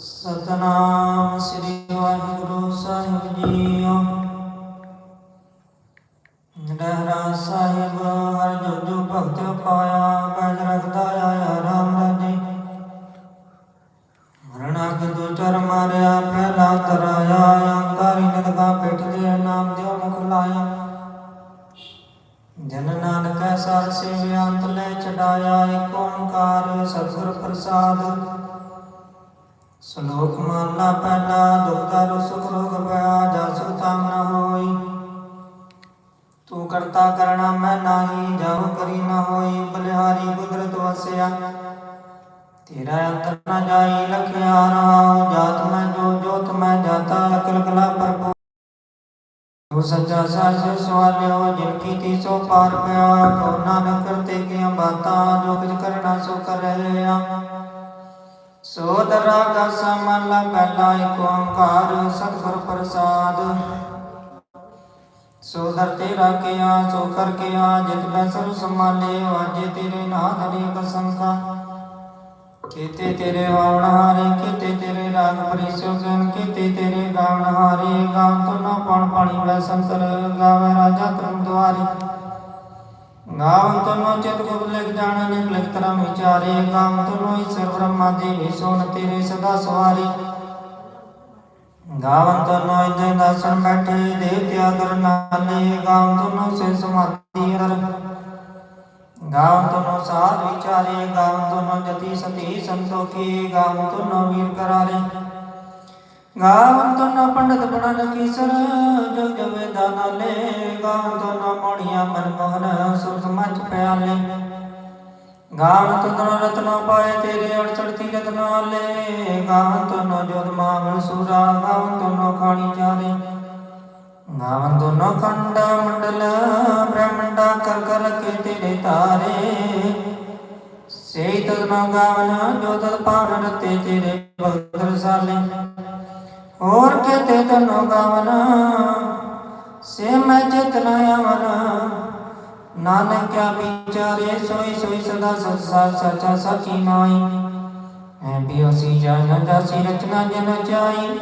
ਸਤਨਾਮ ਸ੍ਰੀ ਵਾਹਿਗੁਰੂ ਸਾਹਿਬ ਜੀਓ। ਰਹਿਰਾ ਸਾਹਿਬ, ਹਰ ਜੁਜੂ ਭਗਤ ਪਾਇਆ ਬੈਜ ਰਖਦਾ ਆਇਆ ਰਾਮ ਰਾਜੇ। ਮਰਣਾ ਕੇ ਦੋ ਚਰ ਮਾਰਿਆ ਪਹਿਲਾ ਤਰਾਇਆ ਅੰਕਾਰੀ ਨਦਗਾ ਪਿੱਠ ਦੇ ਨਾਮ ਦਿਓ ਮੁਖ ਲਾਇਆ। ਜਨ ਨਾਨਕ ਸਰ ਸੇਵਿਆ, ਅੰਤ ਚੜਾਇਆ ਏਕ ਓੰਕਾਰ ਸਤਿਗੁਰ ਪ੍ਰਸਾਦ। ਸ਼ਲੋਕ ਮਹਲਾ ਪਹਿਲਾ, ਦੁਖਦਾ ਸੁਖ ਰੋਗ ਪਿਆ ਜਾ ਤਾਮ ਨ ਹੋਈ। ਤੂੰ ਕਰਤਾ ਕਰਣਾ ਮੈਂ ਨਾਹੀ, ਜਾਉ ਕਰੀ ਨ ਹੋਈ, ਬਲਿਹਾਰੀ ਕੁਦਰਤ ਵਸਿਆ। ਤੇਰਾ ਅੰਤਰ ਨ ਜਾਈ, ਲਖਿਆ ਰਹਾਉ, ਜਾਤ ਮੈਂ ਜੋ, ਜੋਤ ਮੈਂ ਜਾਤਾ, ਅਕਲ ਕਲਾ ਪਰਪੂ ਜੋ ਸੱਚਾ ਸਾਜ ਸਵਾਲਿਓ, ਜਿਨ ਕੀਤੀ ਸੋ ਪਾਰ ਪਿਆ। ਕੋ ਨਾਨਕ ਕਰਤੇ ਕੀਆਂ ਬਾਤਾਂ, ਜੋ ਕੁਝ ਕਰਨਾ ਸੋ ਕਰ ਆ ਸੋ ਦਰਾਗਾ ਸਮਲਾ ਪਹਿਲਾ ਏਕ ਓੰਕਾਰ ਸਤਿਗੁਰ ਪ੍ਰਸਾਦ। ਸੋ ਦਰ ਤੇਰਾ ਕੀਆ ਸੋ ਕਰ ਕੀਆ, ਜਿਤ ਮੈਂ ਸਰਬ ਸੰਭਾਲੇ ਵਾਜੇ ਤੇਰੇ ਨਾਮ ਅਨੇਕ ਸੰਖਾ ਕੀਤੇ ਤੇਰੇ ਵਾਵਣ ਹਾਰੇ, ਕੀਤੇ ਤੇਰੇ ਰਾਗ ਪਰਿਸੋ ਗਨ, ਕੀਤੇ ਤੇਰੇ ਗਾਵਣ ਹਾਰੇ ਗਾਵ ਤੁਨੋ ਪਣ ਪਾਣੀ ਵੈ ਸੰਤਰ, ਗਾਵੇ ਰਾਜਾ ਕਰਮ ਦੁਆਰੀ। ਗਾਵ ਤੁਨੋ ਚਿਤ ਗੁਪ ਲਿਖ ਜਾਣ ਲਿਖ ਲਿਖ ਤਰਮ ਵਿਚਾਰੇ ਗਾਵ ਤੁਨੋ ਈਸ਼ਰ ਬ੍ਰਹਮਾ ਦੇਵੀ ਸੋਨ ਤੇਰੇ ਸਦਾ ਸਵਾਰੀ। ਗਾਵਨ ਤੁਨੋ ਇਦੇ ਦਰਸ਼ਨ ਬੈਠੇ ਦੇਵਤਿਆ ਦਰ ਨਾਲੇ ਗਾਵ ਸੇ ਸਮਾਧੀ ਅਰ ਗਾਵਨ ਤੁਨੋ ਸਾਧ ਵਿਚਾਰੇ, ਗਾਵਨ ਤੁਨੋ ਜਤੀ ਸਤੀ ਸੰਤੋਖੀ, ਗਾਵਨ ਤੁਨੋ ਵੀਰ ਕਰਾਰੇ। ਗਾਵਨ ਤੁਨੋ ਪੰਡਤ ਬਣਨ ਕੀਸਰ, ਜੋ ਜਵੇ ਦਾਨਾਲੇ ਗਾਵਨ ਤੁਨੋ ਮੋੜੀਆਂ ਮਨ ਮੋਹਨ ਸੁਰਤ ਮਚ ਪਿਆਲੇ। ਗਾਵਨ ਤੁਨੋ ਰਤਨੋ ਪਾਏ, ਤੇਰੇ ਅੜ ਚੜਤੀ ਰਤਨਾਲੇ ਗਾਵਨ ਤੁਨੋ ਜੋਤ ਮਾਵਨ ਸੂਰਾ, ਗਾਵਨ ਤੁਨੋ ਖਾਣੀ ਚਾਰੇ। ਗਾਵਨ ਦੋਨੋ ਖੰਡ ਮੰਡਲ, ਬ੍ਰਹਮੰਡਾ ਕਰ ਕਰ ਕੇ ਤੇਰੇ ਤਾਰੇ ਸੇ ਤਦਨੋ ਗਾਵਨ, ਜੋ ਤਦ ਪਾਵਨ ਰਤੇ ਤੇਰੇ ਭਗਤ ਰਸਾਲੇ ਹੋਰ ਕੇ ਤਨੋ ਗਾਵਨ, ਸੇ ਮੈਂ ਜਿਤ ਨ ਆਵਨ। ਨਾਨਕ ਵਿਚਾਰੇ, ਸੋਈ ਸੋਈ ਸਦਾ ਸੰਸਾਰ ਸਚਾ ਸਚੀ ਮਾਈ। ਐ ਬਿਓਸੀ ਜਨ ਜਾਸੀ ਰਚਨਾ ਜਨ ਚਾਈ।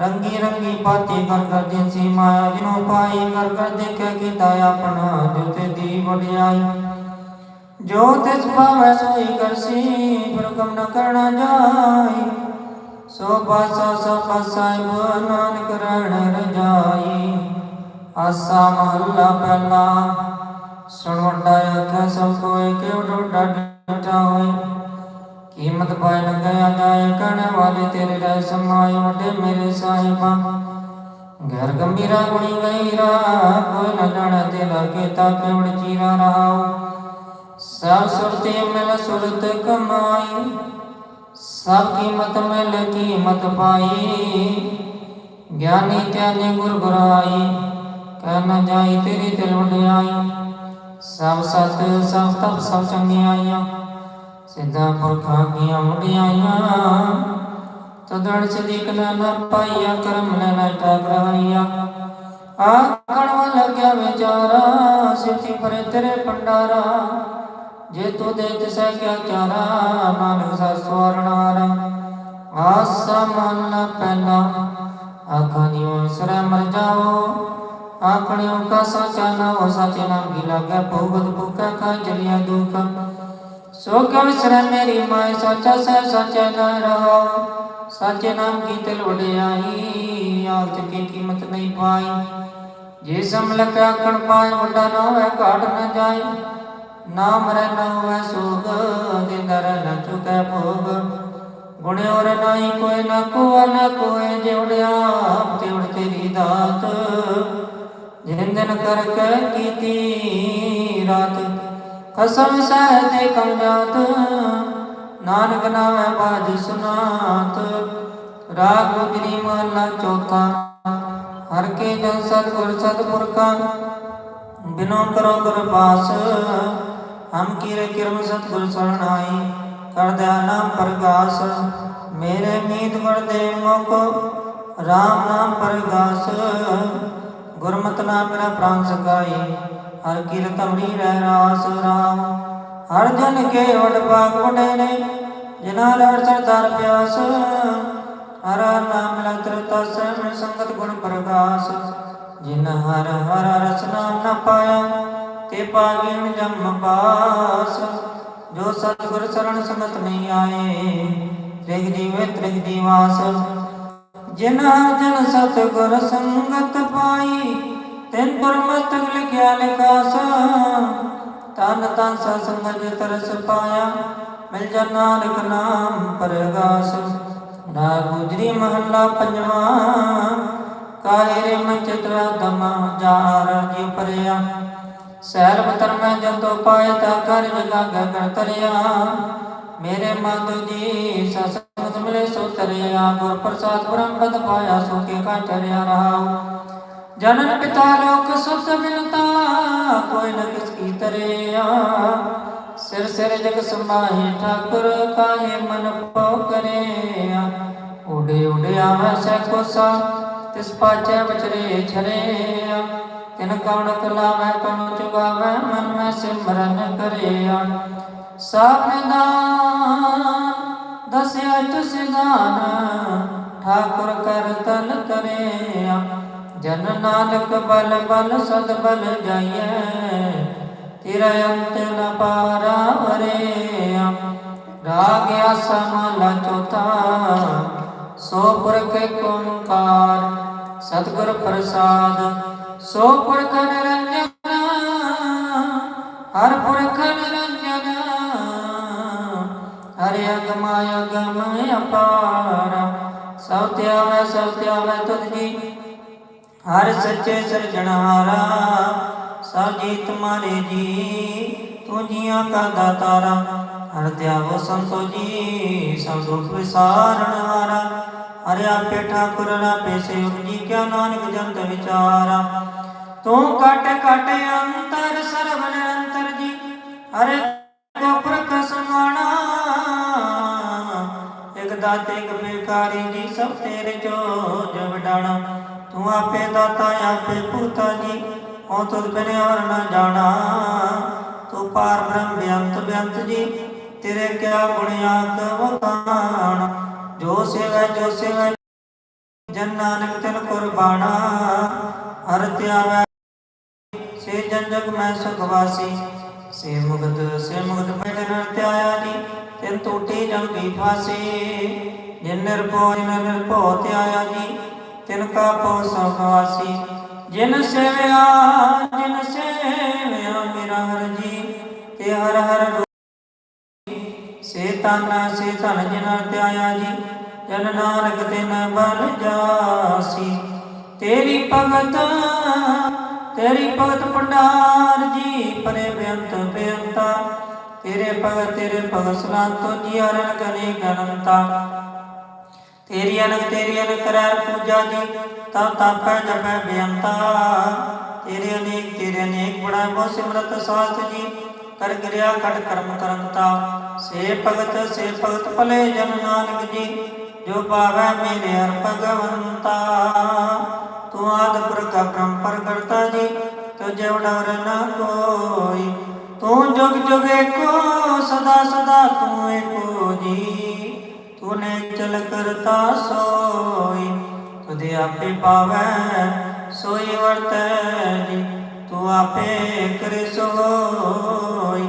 ਰੰਗੀ ਰੰਗੀ ਪਾਤੀ ਕਰ ਕਰ ਦਿਨ ਸੀ ਮਾਇਆ ਜਿਨੋ ਪਾਈ, ਕਰ ਕਰ ਦੇਖੇ ਕੀਤਾ ਆਪਣਾ ਜੋ ਦੀ ਵਡਿਆਈ। ਜੋ ਤਿਸ ਭਾਵੈ ਸੋਈ ਕਰਸੀ, ਫਿਰ ਕਮ ਨ ਕਰਣਾ ਜਾਈ। ਸੋ ਪਾਸਾ ਸੋ ਪਾਸਾਇ ਨਾਨਕ ਰਣ ਰਜਾਈ। ਆਸਾ ਮਹੱਲਾ ਪਹਿਲਾ। ਸੁਣ ਵੱਡਾ ਆਖਿਆ ਸਭ ਕੋਏ ਕਿਉ ਡੋਡਾ ਡਟਾ ਹੋਏ। ਕੀਮਤ ਪਾਇ ਨ ਜਾਏ, ਕਹਿਣੇ ਵਾਲੇ ਤੇਰੇ ਰਹਿ ਸਮਾਏ, ਵੱਡੇ ਮੇਰੇ ਸਾਹਿਬਾ। ਘਰ ਗੰਭੀਰਾ ਗੁਣੀ ਗਈਰਾ ਕੋਈ ਨਾ ਜਾਣੇ ਤੇਰਾ ਲਾਗੇ ਤਾ ਚੀਰਾ ਰਹਾਉ ਸਭ ਸੁਰਤੇ ਮਿਲ ਸੁਰਤ ਕਮਾਈ। ਸਭ ਕੀਮਤ ਮਿਲ ਕੀਮਤ ਪਾਈ। ਗਿਆਨੀ ਧਿਆਨੀ ਗੁਰ ਗੁਰਾਈ, ਕਹਿ ਨ ਜਾਈ ਤੇਰੀ ਦਿਲ ਵਡਿਆਈ। ਸਭ ਸਤ ਸਭ ਤਪ, ਸਭ ਚੰਗਿਆਈਆਂ, ਸਿੱਧਾ ਪੁਰਖਾਂ ਕੀਆਂ ਮੁੰਡਿਆਈਆਂ ਤਦਣ ਸਦੀਕ ਨਾ ਨਾ ਪਾਈਆ, ਕਰਮ ਲੈ ਨਾ ਟਾਗਰਾਈਆ ਆਖਣ ਵਾਲਾ ਲੱਗਿਆ ਵਿਚਾਰਾ, ਸਿੱਧੀ ਪਰੇ ਤੇਰੇ ਪੰਡਾਰਾ ਜੇ ਤੂੰ ਦੇ ਤਿਸੈ ਕਿਆ ਚਾਰਾ ਨਾਨਕ ਸਾ ਸਵਰਨਾਰਾ ਆਸਾ ਮਨ ਨਾ ਪਹਿਲਾ ਸਰੇ ਮਰ ਜਾਓ ਆਖਣਿਓ ਕਾ ਸਚਾ ਨਾ ਹੋ ਸਚੇ ਨਾਮ ਕੀ ਲਾਗੇ, ਭੋਗਤ ਭੁਖਾ ਖਾ ਚਲਿਆ ਦੁਖ। ਸੋ ਕਿਉ ਵਿਸਰੈ ਮੇਰੀ ਮਾਇ ਸਚਾ ਸਹਿ ਸਚੈ ਨ ਰਹੋ। ਸਚੇ ਨਾਮ ਕੀ ਤਿਲ ਵਡਿਆਈ ਆਖ ਕੀ ਕੀਮਤ ਨਹੀਂ ਪਾਈ। ਜੇ ਸਮਲਕ ਆਖਣ ਪਾਏ ਵੱਡਾ ਨਾ ਹੋਵੇ, ਘਾਟ ਨ ਜਾਏ। ਨਾਮ ਰਹਿ ਨ ਹੋਵੇ ਸੋਗ ਦਿੰਦਰ ਨ ਚੁਕੈ ਭੋਗ। ਗੁਣਿ ਨਾਹੀ ਕੋਈ ਨ ਕੋਆ, ਨ ਕੋਏ ਜਿਵੜਿਆ ਤਿਵੜ ਤੇਰੀ ਦਾਤ। ਜਿਨ ਦਿਨ ਕਰ ਕੇ ਕੀਤੀ ਰਾਤ, ਕਸਮ ਸਹਿ ਤੇ ਕਮ ਨਾਨਕ ਨਾਮੈ ਬਾਜ ਸੁਨਾਤ। ਰਾਗ ਗੁਜਰੀ ਮਹਲਾ ਚੌਥਾ, ਹਰ ਕੇ ਜਨ ਸਤਿਗੁਰ ਸਤਿਪੁਰ ਕਾ। ਬਿਨੋ ਕਰੋ ਕਰਪਾਸ ਹਮ ਕੀਰੇ ਕਿਰਮ ਸਤਿਗੁਰ ਸਰਣਾਈ ਕਰ ਦਿਆ ਨਾਮ ਪ੍ਰਗਾਸ। ਮੇਰੇ ਮੀਤ ਵਰਦੇ ਮੁਖ RAM ਨਾਮ ਪ੍ਰਗਾਸ। ਗੁਰਮਤਿ ਨਾਮ ਮੇਰਾ ਪ੍ਰਾਨ ਸਗਾਈ ਹਰ ਕੀਰਤਮਣੀ ਰਹਿ ਰਾਸ ਰਾਮ। ਹਰ ਜਨ ਕੇ ਵਡ ਭਾਗ ਵਡੇ ਜਿਨਾ ਲੜ ਸਰਦਾਰ ਪਿਆਸ। ਹਰ ਨਾਮ ਲਤਰ ਤਸੈ ਸੰਗਤ ਗੁਣ ਪ੍ਰਗਾਸ। ਜਿਨ ਹਰ ਹਰ ਰਸ ਨਾਮ ਨ ਪਾਇਆ ਤੇ ਪਾਗਿਨ ਜਮ ਬਾਸ ਜੋ ਸਤਿਗੁਰ ਸਰਣ ਸੰਗਤ ਨਹੀਂ ਆਏ ਤ੍ਰਿਗ ਜੀਵੇ ਤ੍ਰਿਗ ਦੀਵਾਸ ਜਿਨ ਜਨ ਸਤਿਗੁਰ ਸੰਗਤ ਪਾਈ, ਤਿਨ ਪਰਮਤ ਲਿਖਿਆ ਲਿਖਾਸ। ਤਨ ਤਨ ਸਤਸੰਗ ਤਰਸ ਪਾਇਆ, ਮਿਲ ਜਾ ਨਾਨਕ ਨਾਮ ਪਰਗਾਸ। ਨਾ ਗੁਜਰੀ ਮਹੱਲਾ ਪੰਜਵਾ ਕਾਇਰੇ ਮਚਤਰਾ ਦਮਾ ਜਾਰ ਜੀ ਪਰਿਆ ਸੈਲ ਬਤਰ ਜੰਤੋ ਪਾਏ ਤਾ ਕਰ ਜਗਾ ਗਗਨ ਤਰਿਆ ਮੇਰੇ ਮਾਧੋ ਜੀ ਸਤਸੰਗ ਮਿਲੇ ਸੋ ਤਰਿਆ। ਗੁਰ ਪ੍ਰਸਾਦ ਬ੍ਰਹਮ ਪਦ ਪਾਇਆ ਸੋ ਕੇ ਕਾ ਟਰਿਆ ਰਹਾਉ ਜਨਨ ਪਿਤਾ ਲੋਕ ਸੁਤ ਬਿਨਤਾ ਕੋਈ ਨ ਕਿਸ ਕੀ ਤਰਿਆ। ਸਿਰ ਸਿਰ ਜਗ ਸਮਾਹੇ ਠਾਕੁਰ ਕਾਹੇ ਮਨ ਪਉ ਕਰਿਆ। ਉਡੇ ਉਡਿਆ ਆਵੈ ਕੋਸਾ, ਤਿਸ ਪਾਚੈ ਵਿਚਰੇ ਛਰਿਆ। ਤਿਨ ਕਉਣ ਕਲਾਵੈ ਕਉਣ ਚੁਗਾਵੈ, ਮਨ ਮੈਂ ਸਿਮਰਨ ਕਰਿਆ। ਸਭ ਨਿਦਾਨ, ਦਸਿਆ ਤੁਸ ਦਾਨ, ਠਾਕੁਰ ਕਰ ਤਨ ਕਰਿਆ ਜਨ ਨਾਨਕ ਬਲ ਬਲ, ਸਦ ਬਲ ਜਾਈਐ, ਤੇਰਾ ਅੰਤ ਨ ਪਾਰਾ ਵਰਿਆ। ਰਾਗ ਆਸਾ ਮਹਲਾ ਚੌਥਾ, ਸੋ ਪੁਰਖ ਓੰਕਾਰ, ਸਤਿਗੁਰ ਪ੍ਰਸਾਦ ਸੋ ਪੁਰਖ ਨਿਰੰਜਨ ਹਰ ਪੁਰਖ ਨਿਰੰਜਨ ਹਰਿ ਅਗਮ ਅਗਮ ਅਪਾਰ, ਸਭ ਧਿਆਵੈ ਸਭ ਧਿਆਵੈ ਤੁਧ ਜੀ। ਹਰ ਸੱਚੇ ਸਿਰਜਣਹਾਰਾ ਸਭ ਜੀ ਤੁਮਾਰੇ ਜੀ। ਤੂੰ ਜੀਆਂ ਕਾ ਦਾਤਾਰਾ, ਹਰ ਧਿਆਵੋ ਸੰਤੋ ਜੀ, ਸਭ ਦੁਖ ਵਿਸਾਰਨ ਹਾਰਾ ਹਰਿ ਆਪੇ ਠਾਕੁਰ ਆਪੇ ਸੇਵਕ ਜੀ ਕਿਆ ਨਾਨਕ ਜੰਤ ਵਿਚਾਰਾ? ਤੂੰ ਕਟ ਕਟ ਅੰਤਰ ਸਰਬ ਨਿਰੰਤਰ ਜੀ। ਹਰੇ ਕੋ ਪ੍ਰਖ ਇਕ ਦਾਤੇ ਇਕ ਬੇਕਾਰੀ ਜੀ, ਸਭ ਤੇਰੇ ਜੋ ਜਵਡਾਣਾ ਤੂੰ ਆਪੇ ਦਾਤਾ, ਆਪੇ ਪੂਤਾ ਜੀ ਹਉ ਤੁਧ ਬਿਨ ਔਰ ਨ ਜਾਣਾ। ਤੂੰ ਪਾਰ ਬ੍ਰਹਮ ਬਿਅੰਤ ਬਿਅੰਤ ਜੀ, ਤੇਰੇ ਕਿਆ ਗੁਣ ਆਕ ਵਖਾਣ ਜੋ ਸੇਵੈ ਜੋ ਸੇਵੈ, ਜਨ ਨਾਨਕ ਤਿਨ ਕੁਰਬਾਨਾ ਹਰ ਧਿਆਵੈ ਸੇ ਜਨ ਜਗ ਮੈਂ ਸੁਖ ਵਾਸੀ। ਸੇ ਮੁਗਤ ਸੇ ਮੁਗਤ ਬੈਠਨ ਧਿਆਇਆ ਜੀ ਤਿਨ ਟੂਟੀ ਜਮ ਕੀ ਫਾਸੀ। ਜਿਨ ਨਿਰਭਉ ਜਿਨ ਨਿਰਭਉ ਧਿਆਇਆ ਜੀ, ਤਿਨ ਕਾ ਪਉ ਸੁਖ ਵਾਸੀ। ਜਿਨ ਸੇਵਿਆ ਜਿਨ ਸੇਵਿਆ ਮੇਰਾ ਹਰ ਜੀ, ਤੇ ਹਰ ਹਰ ਸੇ ਤਨ ਸੇ ਧਨ ਜਿਨ ਧਿਆਇਆ ਜੀ। ਜਨ ਨਾਨਕ ਤਿਨ ਬਲ ਜਾਸੀ ਤੇਰੀ ਭਗਤ ਤੇਰੀ ਭਗਤ ਭੰਡਾਰ ਜੀ, ਪਰੇ ਬੇਅੰਤ ਬੇਅੰਤਾ। ਤੇਰੇ ਭਗਤ ਤੇਰੇ ਭਗਤ ਸਲਾਤੋ ਜੀ, ਹਰਨ ਕਨੇ ਗਨੰਤਾ ਤੇਰੀ ਅਨਕ ਤੇਰੀ ਅਨਕ ਕਰੈ ਪੂਜਾ ਜੀ ਤਬ ਤਾਪੈ ਜਪੈ ਬੇਅੰਤਾ। ਤੇਰੇ ਅਨੇਕ ਤੇਰੇ ਅਨੇਕ ਬੜਾ ਬਹੁ ਸਿਮਰਤ ਸਾਥ ਜੀ ਕਰ ਗਿਰਿਆ ਖੜ ਕਰਮ ਕਰੰਤਾ। ਸੇ ਭਗਤ ਸੇ ਭਗਤ ਭਲੇ ਜਨ ਨਾਨਕ ਜੀ, ਜੋ ਪਾਵੈ ਮੇਰੇ ਹਰ ਭਗਵੰਤਾ। ਤੂੰ ਆਦ ਪੁਰਖ ਬ੍ਰਹਮ ਕਰਤਾ ਜੀ, ਤੁਝੇ ਉਡਰ ਨਾ ਕੋਈ। ਤੂੰ ਜੁਗ ਜੁਗ ਏਕੋ, ਸਦਾ ਸਦਾ ਤੂੰ ਏਕੋ ਜੀ। ਤੂਨੇ ਚਲ ਕਰਤਾ ਸੋਈ ਤੁਦੇ ਆਪੇ ਪਾਵੈ, ਸੋਈ ਵਰਤੈ ਜੀ। ਤੂੰ ਆਪੇ ਕਰੇ ਸੋਈ।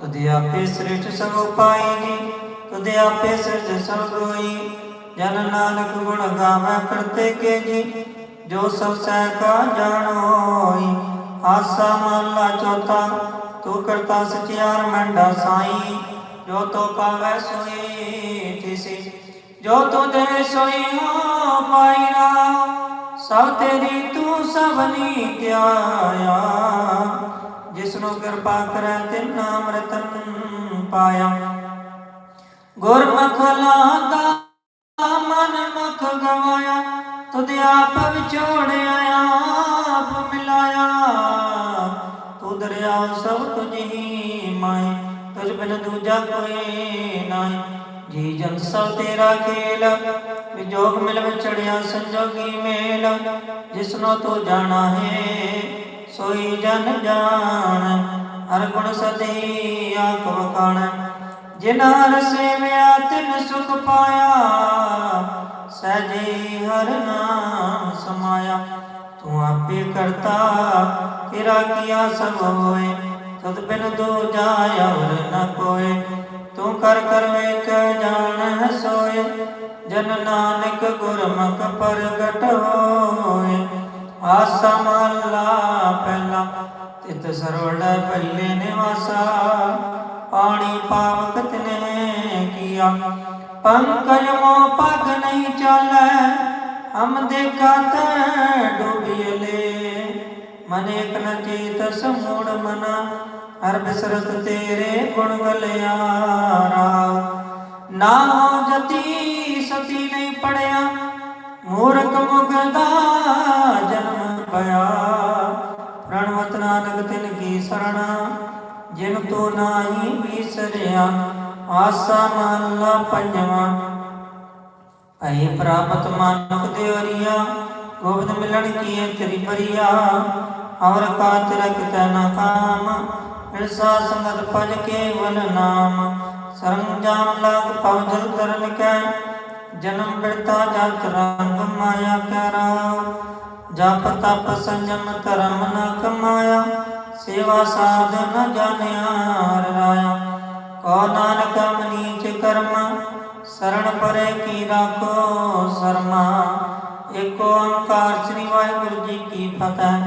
ਤੁਦੇ ਆਪੇ ਸ੍ਰਿਸ਼ਟ ਸਭ ਪਾਈ ਜੀ ਤੁਦੇ ਆਪੇ ਸਿਰਜ ਸਭ ਹੋਈ ਜਨ ਨਾਨਕ ਗੁਣ ਗਾਵੈ ਕਰਤੇ ਕੇ ਜੀ ਜੋ ਸਭ ਸਹਿ ਕਾ ਜਾਣੋਈ ਆਸਾ ਮਹਲਾ ਚੌਥਾ, ਤੂੰ ਕਰਤਾ ਸਚਿਆਰ ਮੰਡਾ ਸਾਈ। ਜੋ ਤੋ ਪਾਵੈ ਸੋਈ ਤਿਸੀ ਜੋ ਤੋ ਦੇ ਸੋਈ ਹੋ ਪਾਈ ਸਭ ਤੇਰੀ ਤੂੰ ਸਭਨੀ ਧਿਆਇਆ, ਜਿਸਨੂੰ ਕਿਰਪਾ ਕਰੈ ਤੇ ਨਾਮ ਰਤਨ ਪਾਇਆ। ਗੁਰਮੁਖ ਲਾਦਾ ਮਨ ਮੁਖ ਗਵਾਇਆ, ਤੁਧ ਆਪ ਵਿਛੋੜਿਆ, ਆਪ ਮਿਲਾਇਆ। ਤੂੰ ਦਰਿਆ ਸਭ ਤੁਝੀ ਮਾਈ ਤੁਝ ਬਿਨ ਦੂਜਾ ਕੋਈ ਨਾਹੀ। ਜੀ ਜਨ ਸਭ ਤੇਰਾ ਖੇਲ ਵਿਜੋਗ ਮਿਲ ਵਿਚੜਿਆ ਸੰਜੋਗੀ ਮੇਲ ਜਿਸਨੋ ਤੂੰ ਜਾਣਾ ਹੈ, ਸੋਈ ਜਨ ਜਾਣ, ਹਰ ਗੁਣ ਸਦੀ ਆਖ ਵਖਾਣ। ਜਿਨ ਹਰ ਸੇਵਿਆ, ਤਿਨ ਸੁਖ ਪਾਇਆ, ਸਹਿਜੇ ਹਰ ਨਾਮ ਸਮਾਇਆ। ਤੂੰ ਆਪੇ ਕਰਤਾ ਤੇਰਾ ਕੀਆ ਸਭ ਹੋਏ ਤਦ ਬਿਨ ਦੋ ਜਾਇ ਔਰ ਨ ਕੋਏ। ਤੂੰ ਕਰ ਕਰ ਵੇਖ ਜਾਣ ਸੋਏ, ਜਨ ਨਾਨਕ ਗੁਰਮੁਖ ਪ੍ਰਗਟ ਹੋਏ। ਆਸਾ ਮਹਲਾ ਪਹਿਲਾ ਤਿਤ ਸਰਵੜਾ ਪਹਿਲੇ ਨਿਵਾਸਾ। ਪਾਣੀ ਪਾਵਕ ਤਿਨੇ ਕੀਆ, ਪੰਕਜ ਮੋ ਪਗ ਨਹੀਂ ਚਾਲੈ, ਹਮ ਦੇਖਾ ਤੈ ਡੁਬਿਲੇ ਮਨ ਇਕ ਨ ਚੇਤ ਸਮੂੜ ਮਨਾ ਹਰ ਬਿਸਰਤ ਤੇਰੇ ਗੁਣ ਗਲਿਆਰਾ। ਨਾ ਜਤੀ ਸਤੀ ਨਹੀਂ ਪੜਿਆ, ਮੂਰਖ ਮੁਗਦਾ ਜਨਮ ਪਿਆ ਪ੍ਰਣਵਤ ਨਾਨਕ ਤਿਨ ਕੀ ਸਰਣਾ, ਜਿਨ ਤੋ ਨਾਹੀ ਵਿਸਰਿਆ, ਆਸਾ ਮਹਲਾ ਪੰਜਵਾਂ। ਭਈ ਪ੍ਰਾਪਤ ਮਾਨੁਖ ਦੇਵਰੀਆ ਗੋਬਿੰਦ ਮਿਲਣ ਕੀਏ ਤੇਰੀ ਬਰੀਆ ਅਵਰ ਕਾ ਰਖਤ ਨ ਕਾਮ ਮਿਲਸਾ ਸੰਗਤ ਕੇ ਕੇਵਲ ਨਾਮ। ਸਰੰਜਾਮ ਲਾਗ ਪਵ ਜਲ ਕੈ। ਜਨਮ ਬਿਰਤਾ ਜਤ ਰੰਗ ਮਾਇਆ ਕੈ ਰਾਵ ਜਪ ਤਪ ਸੰਜਮ ਧਰਮ ਨ ਕਮਾਇਆ। ਸੇਵਾ ਸਾਧ ਨ ਜਾਣਿਆ ਰਾਇਆ। ਕੋ ਨਾਨਕ ਮਨੀਚ ਕਰਮ। ਸਰਣ ਪਰੇ ਕੀ ਰਾਖੋ ਸਰਮਾ। ਏਕ ਓੰਕਾਰ ਸ੍ਰੀ ਵਾਹਿਗੁਰੂ ਜੀ ਕੀ ਫਤਿਹ।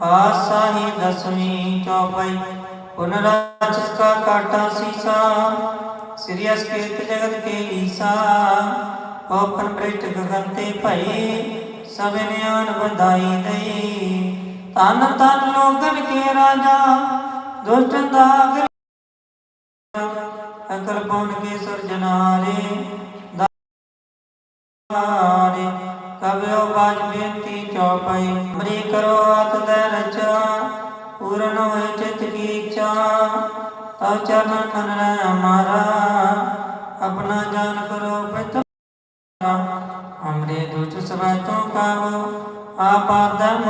ਪਾਸਾਹੀ ਦਸਵੀਂ ਚੌਪਈ। ਪੁਨਰਾਚਿਤ ਕਾ ਕਾਟਾ ਸੀਸਾ, ਸ੍ਰੀ ਅਸਕੇਤ ਜਗਤ ਕੇ ਈਸਾ, ਓਪਨ ਪ੍ਰਿਟ ਗਗਨ ਤੇ ਭਈ, ਸਭ ਨਿਆਨ ਵਧਾਈ ਦਈ। ਤਨ ਤਨ ਲੋਕਨ ਕੇ ਰਾਜਾ, ਦੁਸ਼ਟ ਦਾਗ ਅਕਲ ਪਉਨ ਕੇ ਸਰਜਨਾਰੇ ਦਾਰੇ ਕਬਿਓ ਬਾਜ ਬੇਨਤੀ ਚੌਪਈ ਮਰੀ ਕਰੋ ਆਤ ਦੇ ਰਚਾ ਪੂਰਨ ਹੋਏ ਚਿਤ ਕੀ ਇੱਛਾ, ਤਉ ਚਰਨ ਮਨ ਹਮਾਰਾ ਆਪਣਾ ਜਾਨ ਕਰੋ ਪਿਤ ਹਮਰੇ ਦੁਚ ਸਭਾ ਕਾਵੋ ਆਪ ਆਦਮ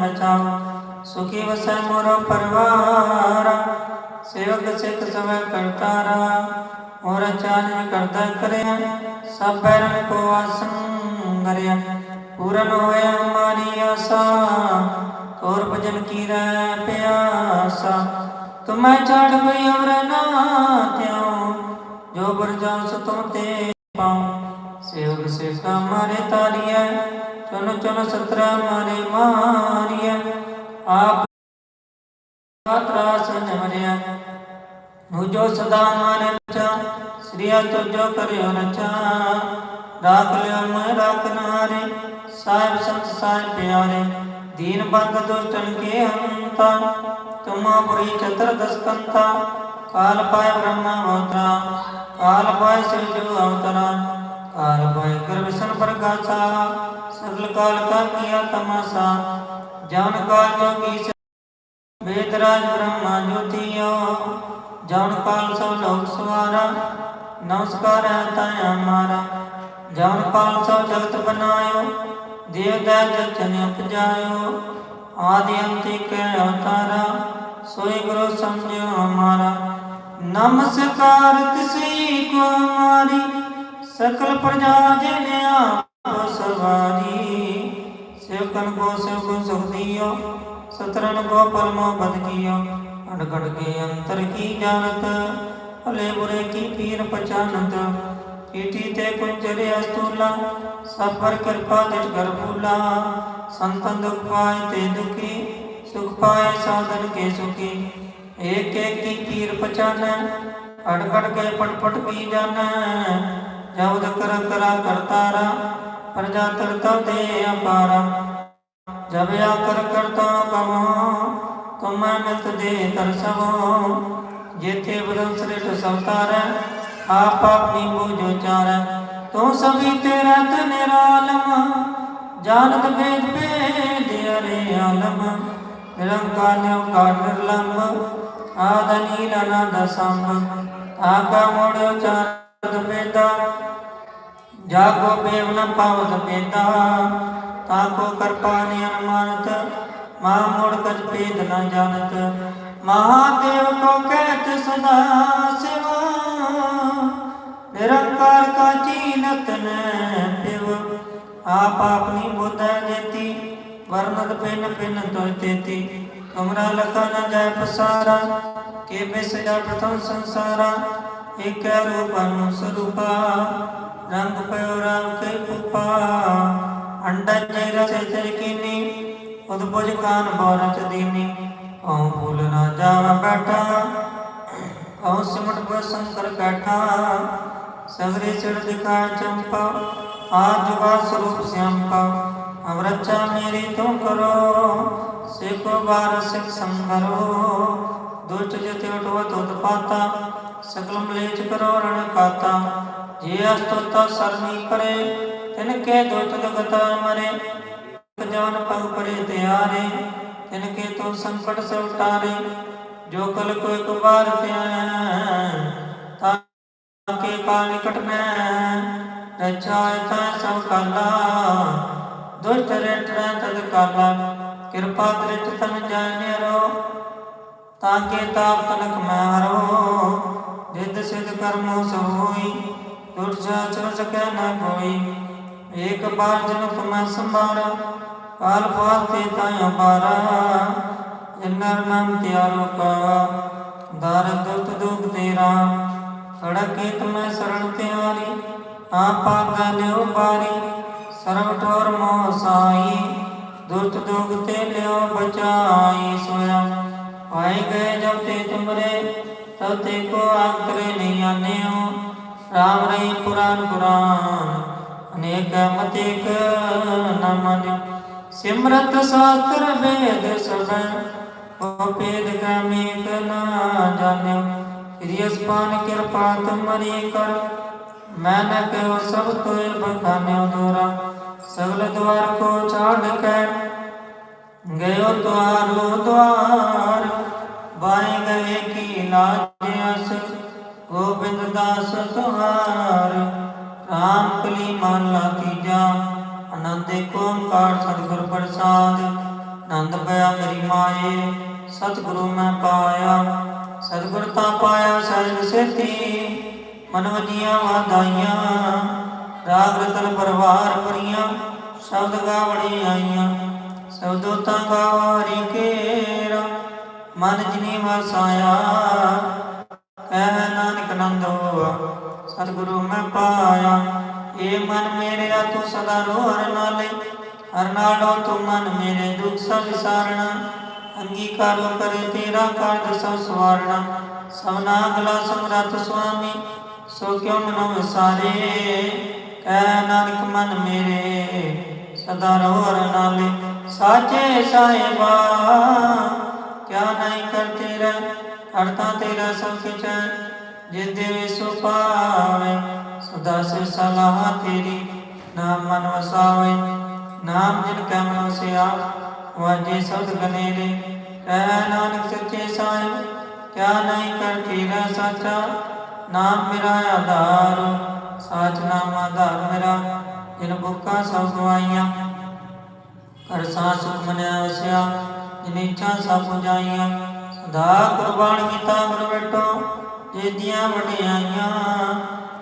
ਮਚਾਓ ਸੁਖੀ ਵਸੈ ਮੋਰੋ ਪਰਵਾਰ, ਸੇਵਕ ਸਿੱਖ ਸਭੈ ਕਰਤਾਰਾ। ਔਰ ਚਾਨਣ ਕਰਦਾ ਕਰਿਆ, ਸਭ ਬੈਰਨ ਕੋ ਆਸਨ ਕਰਿਆ। ਪੂਰਨ ਹੋਇਆ ਹਮਾਰੀ ਆਸਾ ਤੋਰ ਭਜਨ ਕੀ ਰਹਿ ਪਿਆਸਾ? ਤੁਮੈ ਛੱਡ ਗਈ ਅਵਰ ਨਾ ਤਿਉ ਜੋ ਬਰਜਾਸ ਤੁਮ ਤੇ ਪਾਉ। ਸੇਵਕ ਸੇਵਕਾ ਮਾਰੇ ਤਾਰੀਐ ਚੁਨ ਚੁਨ ਸਤਰਾ ਮਾਰੇ ਮਾਰੀਐ। ਆਪ ਤਰਾਸ ਨਿਮਰਿਆ ਜੋ ਸਦਾ ਮਾਰੇ ਰਚਾ, ਸ੍ਰੀਆ ਤੁਜੋ ਕਰਿਓ ਰਚਾ। ਰਾਖ ਲਿਓ ਮੈਂ ਰਾਖਨਾਰੇ ਸਾਹਿਬ ਸੰਤ ਸਾਹਿਬ ਪਿਆਰੇ। दीन बंग दुष्टन के हनुमता तुमापुरी चतुर्दस्कंता काल पाय ब्रह्मा अवतरा काल पाय शिवदेव अवतरा काल पाय गर्भसन पर गाछा सकल काल का किया तमाशा जान काल योगी वेदराज ब्रह्मा ज्योतियो जान काल सब लोक सुवारा नमस्कार है ताया हमारा जान काल सब जगत बनायो ਦੇਵਤਾ ਜਤਨ ਉਪਜਾਇਓ, ਆਦਿ ਅੰਤਿ ਕੈ ਅਵਤਾਰਾ, ਸੋਈ ਗੁਰੂ ਸਮਝਿਓ ਹਮਾਰਾ। ਨਮਸਕਾਰ ਤਿਸੀ ਕੋ ਮਾਰੀ, ਸਕਲ ਪ੍ਰਜਾ ਜਨ ਆਪ ਸਵਾਰੀ। ਸੇਵਕਨ ਕੋ ਸੇਵਕਨ ਸੁਖ ਦਿਓ ਸਤਰਨ ਕੋ ਪਰਮੋ ਬਦ ਕੀਓ। ਅਣਗੜ ਕੇ ਅੰਤਰ ਕੀ ਜਾਣਤ, ਭਲੇ ਬੁਰੇ ਕੀ ਪੀਰ ਪਛਾਨਤ ਏਠੀ ਤੇ ਕੁੰਜਰੇ ਅਸਤੂਲਾ ਸਭਰ ਕਿਰਪਾ ਤਿਤ ਘਰ ਭੂਲਾ ਸੰਤਨ ਦੁਖ ਪਾਏ ਤੇ ਦੁਖੀ, ਸੁਖ ਪਾਏ ਸਾਧਨ ਕੇ ਸੁਖੀ। ਏਕ ਏਕ ਦੀ ਪੀਰ ਪਛਾਨੈ ਅੜ ਅੜ ਕੇ ਪੜ ਪੜ ਪੀ ਜਾਣੈ ਜਬਦ ਕਰ ਕਰਾ ਕਰਤਾਰਾ ਪ੍ਰਜਾ ਤਰਤਾ ਦੇ ਅਪਾਰਾ। ਜਬ ਆ ਕਰ ਕਰਤਾ ਕਵਾ ਤੁਮੈ ਮਿਲਤ ਦੇ ਤਰਸਵੋ ਜੇਥੇ ਬਦਲ ਸ੍ਰਿਸ਼ਟ ਸਵਤਾਰੈ आप अपनी बूझो चार तू सभी तेरा निरालम जानत भेद भेद अरे आलम निरंकार निरंकार निर्लंब आद नील अनाद संभ आका मोड़ चारद बेदा जागो बेव न पावत बेदा ताको कृपानि अनुमानत महामूढ़ कछ भेद न जानत महादेव को कहत सदा शिवा ਨਿਰੰਕਾਰ ਕਾ ਚੀਨਤ ਨੈ ਪਿਵ, ਆਪ ਆਪਣੀ ਬੁੱਧੈ ਦੇਤੀ ਵਰਨਤ ਪਿਨ ਪਿਨ ਤੋਇ ਤੇਤੀ। ਤੁਮਰਾ ਲਖਾ ਨ ਜਾਇ ਪਸਾਰਾ, ਕੇ ਬਿਸਜਾ ਪ੍ਰਥਮ ਸੰਸਾਰਾ। ਏਕੈ ਰੂਪ ਅਨੁ ਸਰੂਪਾ, ਰੰਗ ਪਇਓ ਰਾਮ ਕੈ ਪੁਪਾ ਅੰਡਜ ਜੈ ਰਚੈ ਚਰਕਿਨੀ ਉਦਪੁਜ ਕਾਨ ਬੋਰਚ ਦੀਨੀ। ਓਮ ਫੁੱਲ ਨਾ ਜਾਵਾ ਬੈਠਾ ਓਮ ਸਿਮਟ ਪਰ ਸੰਕਰ ਬੈਠਾ। ਸਗਰੇ ਚੜ ਦਿਖਾ ਚੰਪਾ, ਆਜ ਜੁਗਾ ਸਰੂਪ ਸਿਆੰਪਾ। ਅਮਰਚਾ ਮੇਰੀ ਤੁਮ ਕਰੋ ਸੇਕੋ ਬਾਰ ਸਿਖ ਸੰਗਰੋ। ਦੁਚ ਜਤੇ ਉਠਵਤ ਉਤਪਾਤਾ ਸਕਲ ਮਲੇਚ ਕਰੋ ਰਣ ਕਾਤਾ। ਜੇ ਅਸਤੁਤਾ ਸਰਨੀ ਕਰੇ, ਤਿਨ ਕੇ ਦੁਚ ਦੁਗਤਾ ਮਰੇ। ਜਵਨ ਪਗ ਪਰੇ ਤਿਆਰੇ, ਤਿਨ ਕੇ ਤੋ ਸੰਕਟ ਸੇ ਉਟਾਰੇ। ਜੋ ਕਲ ਕੋ ਇੱਕ ਵਾਰ ਪਿਆ ਕੇ ਕਾਲ ਨਿਕਟ ਮੈਂ ਰਚਾਇ ਤਾ ਸਭ ਕਾਲਾ। ਦੁਸ਼ਟ ਰੇਟਣਾ ਤਦ ਕਾਲਾ। ਕਿਰਪਾ ਦ੍ਰਿਟ ਤਨ ਜਾਣੇ ਤਾਂ ਕੇ ਤਾਪ ਤਨਕ ਮੈਂ ਹਰੋ ਸਿਧ ਕਰਮੋ ਸੋਈ ਦੁਰਜਾ ਚਰ ਸਕੈ ਨਾ ਕੋਈ। ਏਕ ਬਾਰ ਜਨ ਤੁਮੈ ਸੰਭਾਰਾ ਕਾਲ ਫਾਤੇ ਤਾਇ ਅਪਾਰਾ ਜਨਰ ਨਾਮ ਤਿਆਰੋ ਕਾ। ਦਰ ਦੁਖ ਦੁਖ ਤੇਰਾ। ਸੜਕੇ ਤੁਮੈ ਸਰਣ ਤਿਆਰੀ ਆਪਾ ਗਲਿਓ ਬਾਰੀ ਸਰਬ ਠੋਰ ਮੋਹ ਸਾਈ, ਦੁਸ਼ਟ ਦੁਖ ਤੇ ਲਿਓ ਬਚਾਈ ਸੋਇਆ ਪਾਏ ਗਏ ਜਬ ਤੇ ਤੁਮਰੇ, ਤਬ ਤੇ ਕੋ ਆਕਰੇ ਨਹੀਂ ਆਨਿਓ। ਰਾਮ ਰਹੀ ਪੁਰਾਨ ਪੁਰਾਨ, ਅਨੇਕ ਮਤੇਕ ਨ ਸਿਮਰਤ ਸਾਸਤਰ ਵੇਦ ਸਭੈ, ਉਹ ਭੇਦ ਕਮੇਕ ਨਾ ਜਾਣਿਓ। ਤੇਰੀ ਅਸਪਾਨ ਕਿਰਪਾ ਤੁਮਰੀ ਕਰ। ਮੈਂ ਨ ਕਹਿਓ ਸਭ ਤੋਏ ਬਖਾਨਿਓ ਦੋਰਾ। ਸਗਲ ਦਵਾਰ ਕੋ ਛਾੜ ਕੇ। ਗਇਓ ਦੁਆਰੋ ਦੁਆਰ ਬਾਏ ਗਏ ਕੀ ਲਾਜ ਗੋਬਿੰਦ ਦਾਸ ਤੁਹਾਰ। ਰਾਮ ਕਲੀ ਮਹਲਾ ਤੀਜਾ। ਆਨੰਦ ਏਕ ਕਾਰ ਸਤਿਗੁਰ ਪ੍ਰਸਾਦ। ਆਨੰਦ ਪਿਆ ਮੇਰੀ ਮਾਏ। ਸਤਿਗੁਰੂ ਮੈਂ ਪਾਇਆ। ਸਤਿਗੁਰ ਤਾਂ ਪਾਇਆ ਸਹਿਜ ਸੇਤੀ ਮਨ ਵਜੀਆਂ ਵਾਦਾਈਆਂ ਰਾਗ ਰਤਨ ਪਰਵਾਰ ਪਰੀਆਂ ਸ਼ਬਦ ਗਾਵੜੀ ਆਈਆਂ ਸਬਦੋ ਤਾਂ ਗਾਵਾਰੀ ਕੇਰਾ ਮਨ ਜਿਨੀ ਵਸਾਇਆ ਕਹਿ ਨਾਨਕ ਨੰਦ ਹੋਆ, ਸਤਿਗੁਰੂ ਮੈਂ ਪਾਇਆ, ਏ ਮਨ ਮੇਰੇ ਤੂੰ ਸਦਾ ਰੋ ਹਰ ਨਾਲੇ, ਹਰ ਨਾਲੋਂ ਤੂੰ ਮਨ ਮੇਰੇ ਦੁੱਖ ਸਭ ਵਿਸਾਰਣਾ ਅੰਗੀਕਾਰ ਕਰੇ, ਤੇਰਾ ਕਾਰਜ ਸਭ ਸਵਾਰਣਾ ਸਭਨਾ ਅਗਲਾ ਸਮਰੱਥ ਸੁਆਮੀ, ਸੋ ਕਿਉ ਮਨੋ ਵਿਸਾਰੇ? ਕਹਿ ਨਾਨਕ ਮਨ ਮੇਰੇ, ਸਦਾ ਰਹੋ ਹਰ ਸਾਚੇ ਸਾਹਿਬਾ। ਕਿਆ ਨਹੀਂ ਕਰਤੇ ਰਹਿ ਅਰਤਾ ਤੇਰਾ ਸਭ ਕਿਛ ਹੈ। ਜੇ ਦੇਵੇ ਸੋ ਪਾਵੇ ਸਦਾ ਸੇ ਸਲਾਹ ਤੇਰੀ, ਨਾਮ ਮਨ ਵਸਾਵੇ। ਨਾਮ ਜਿਨ ਕੈ ਮਨ ਵਸਿਆ ਵਾਜੇ ਸਬਦ ਗਨੇਰੇ। ਕਹਿ ਨਾਨਕ ਸੱਚੇ ਸਾਹਿਬ, ਕਿਆ ਨਹੀਂ ਕਰਤੇ ਰਹਿ ਸਾਚਾ? ਨਾਮ ਮੇਰਾ ਆਧਾਰ, ਸਾਚ ਨਾਮ ਆਧਾਰ ਮੇਰਾ, ਜਿਨ ਭੁੱਖਾ ਸਭ ਗਵਾਈਆਂ। ਕਰ ਸਾ ਸੁਖ ਮਨਿਆ ਵਸਿਆ, ਜਿਨ ਇੱਛਾ ਸਭ ਪੁਜਾਈਆਂ ਸਦਾ ਕੁਰਬਾਨ ਕੀਤਾ ਗੁਰ ਬੇਟੋ ਜੇਦੀਆਂ ਵਡਿਆਈਆਂ।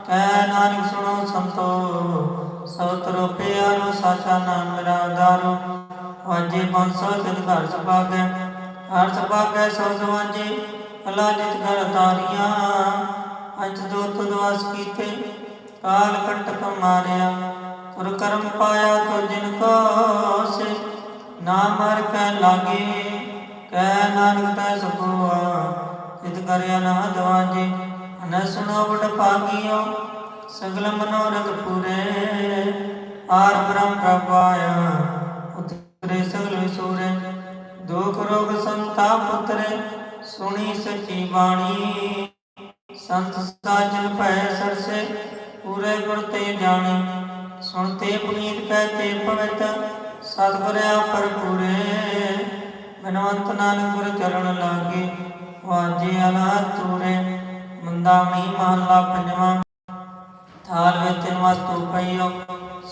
ਕਹਿ ਨਾਨਕ ਸੁਣੋ ਸੰਤੋ ਸਭ ਤਰੋ ਪਿਆਰੋ, ਸਾਚਾ ਨਾਮ ਮੇਰਾ ਆਧਾਰੋ। ਵਾਜੇ ਬੰਸੋ ਤਿਨ ਘਰ ਸੁਭਾਗੈ ਹਰ ਸੁਭਾਗੈ ਸੋ ਸਵਾਜੇ ਅਲਾ ਜਿਤ ਘਰ ਤਾਰੀਆਂ ਅੰਚ ਦੋ ਤੁਦਵਾਸ ਕੀਤੇ, ਕਾਲ ਕੰਟਕ ਮਾਰਿਆ। ਤੁਰ ਕਰਮ ਪਾਇਆ ਤੋ ਜਿਨ ਕੋ ਸੇ ਨਾਮ ਹਰ ਕੈ ਲਾਗੇ। ਕਹਿ ਨਾਨਕ ਤੈ ਸੁਖਵਾ ਤਿਤ ਕਰਿਆ ਨਾ ਦਵਾਜੇ। ਅਨ ਸੁਣੋ ਵਡ ਭਾਗਿਓ, ਸਗਲ ਮਨੋਰਥ ਪੂਰੇ। ਆਰ ਬ੍ਰਹਮ ਪ੍ਰਭਾਇਆ ਉਤਰੇ ਸਗਲ ਵਿਸੂਰੇ। ਦੁਖ ਰੋਗ ਸੰਤਾਪ ਉਤਰੇ ਸੁਣੀ ਸਚੀ ਬਾਣੀ। ਸੰਤ ਸਾਜਨ ਭੈ ਸਰਸੇ, ਪੂਰੇ ਗੁਰ ਤੇ ਜਾਣੀ। ਸੁਣਤੇ ਪੁਨੀਤ ਕਹਤੇ ਪਵਿੱਤ ਸਤਿਗੁਰ ਆਪਰ ਪੂਰੇ ਨਾਨਕ ਗੁਰ ਚਰਨ ਲਾਗੇ, ਵਾਜੇ ਅਨਾਥ ਤੂਰੇ ਮੰਦਾਵਣੀ ਮਹਲਾ ਪੰਜਵਾਂ। ਥਾਲ ਵਿੱਚ ਵਸਤੂ ਪਈਓ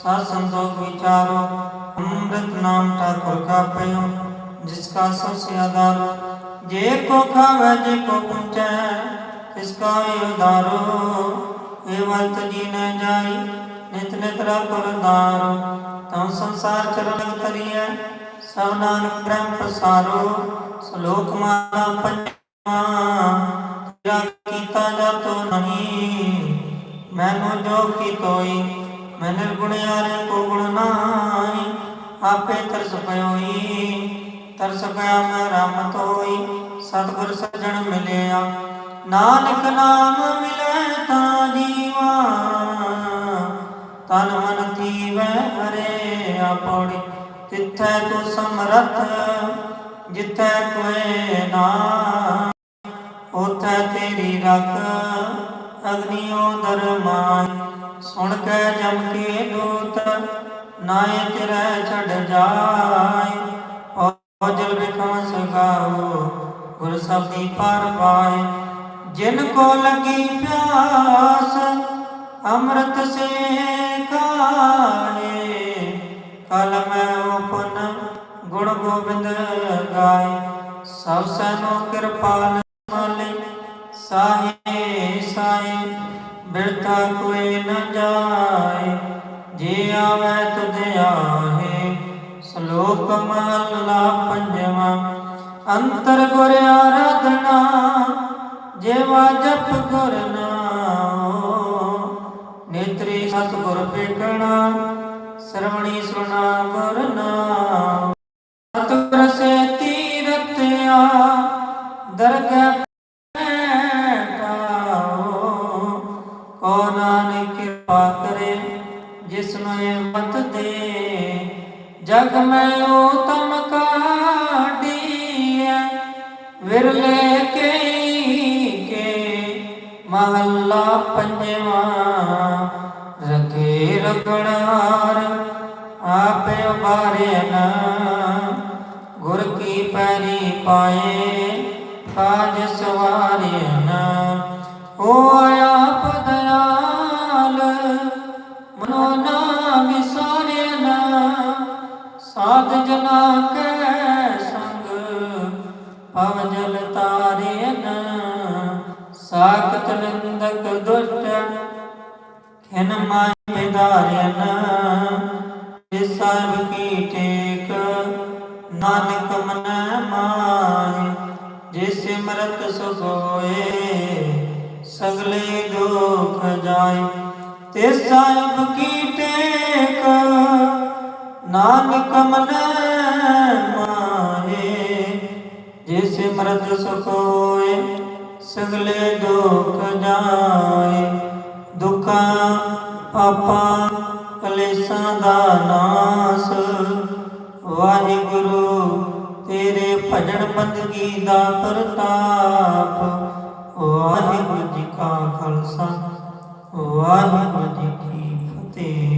ਸਾਧ ਸੰਤੋਖ ਵਿਚਾਰੋ। ਅੰਮ੍ਰਿਤ ਨਾਮ ਠਾਕੁਰ ਕਾ ਪਈਓ ਜਿਸ ਕਾ ਸਭ ਸੇ ਆਧਾਰੋ, ਜੇ ਕੋ ਖਾਵੇ, ਜੇ ਕੋ ਪੁੰਚੈ ਤਿਸ ਕਾ ਹੀ ਉਦਾਰੋ ਕੇਵਲ ਤਜੀ ਨ ਜਾਈ, ਨਿਤ ਨਿਤ ਰਪੁਰਦਾਰ ਤਉ ਸੰਸਾਰ ਸਭ ਨਾਨਕ ਬ੍ਰਹਮ ਪਸਾਰੋ ਸ਼ਲੋਕ ਮਾਲਾ ਪੰਜਵਾ, ਤੇਰਾ ਕੀਤਾ ਜਾਤੋ ਨਹੀਂ ਮੈਨੂੰ ਜੋ ਕੀ ਮੈਂ ਨਿਰਗੁਣ ਯਾਰੇ ਕੋ ਗੁਣ ਨਾਹੀ, ਆਪੇ ਤਰਸ ਪਇਓਈ ਤਰਸ ਗਿਆ ਮੈਂ ਰਾਮ ਤੋਈ, ਸਤਿਗੁਰ ਸੱਜਣ ਮਿਲਿਆ। ਨਾਨਕ ਨਾਮ ਮਿਲੇ ਤਾਂ ਜੀਵਾ, ਤਨ ਮਨ ਤੀਵੈ ਹਰੇ ਆਪਣੀ ਤਿੱਥੈ ਤੂੰ ਸਮਰਥ, ਜਿੱਥੈ ਕੋਏ ਨਾ ਉਥੈ ਤੇਰੀ ਰਖ, ਅਗਨੀਓ ਦਰਮਾਈ। ਸੁਣ ਕੇ ਜਮ ਕੇ ਦੂਤ ਨਾਏ ਤੇਰੇ ਛੱਡ ਜਾਏ ਔਜਲ ਬਿਖਮ ਸਗਾਓ ਗੁਰ ਸਬਦੀ ਪਾਰ ਪਾਏ। ਜਿਨ ਕੋ ਲਗੀ ਪਿਆਸ, ਅੰਮ੍ਰਿਤ ਸੇ ਖਾਏ। ਕਲ ਮੈਂ ਉਪਨ ਗੁਣ ਗੋਬਿੰਦ ਗਾਏ। ਸਭ ਸਨੋ ਕਿਰਪਾਲ ਜਗ ਮੈਂ ਉਤਮ ਕਾਢੀਐ, ਵਿਰਲੇ ਕਈ ਕੇ ਮਹੱਲਾ ਪੰਜਵਾ, ਰਖੇ ਰਗਣਾਰ ਆਪੇ ਉਬਾਰੇ ਨਾ, ਗੁਰ ਕੀ ਪੈਰੀ ਪਾਏ, ਕਾਜ ਸਵਾਰੇ ਨਾ। ਓ ਆਇਆ ਦਇਆਲ, ਮਨੋ ਨਾ ਵਿਸਾਰੇ ਸਾਧ ਜਨਾ ਕੈ ਸੰਗ ਪਵ ਜਲ ਤਾਰੇ ਨਾ ਸਾਖਤ ਨਿੰਦਕ ਦੁਸ਼ਟ, ਖਿਨ ਮਾਇ ਵਿਦਾਰਨ ਜਿਸ ਸਾਹਿਬ ਕੀ ਟੇਕ ਨਾਨਕ ਮਨ ਮਾਹਿ ਜਿਸ ਸਿਮਰਤ ਸੁਖ ਹੋਏ, ਸਗਲੇ ਦੁਖ ਜਾਏ। ਤੇ ਸਾਹਿਬ ਕੀ ਟੇਕ ਨਾਨਕ ਮਨ ਮਾਹੇ, ਜਿਸ ਸਿਮਰਤ ਸੁਖ ਹੋਏ ਸਗਲੇ ਦੁਖ ਜਾਏ। ਦੁਖਾਂ ਪਾਪਾਂ ਕਲੇਸ਼ਾਂ ਦਾ ਨਾਸ। ਵਾਹਿਗੁਰੂ, ਤੇਰੇ ਭਜਨ ਬੰਦਗੀ ਦਾ ਪ੍ਰਤਾਪ। ਵਾਹਿਗੁਰੂ ਜੀ ਕਾ ਖਾਲਸਾ, ਵਾਹਿਗੁਰੂ ਜੀ ਕੀ ਫਤਿਹ।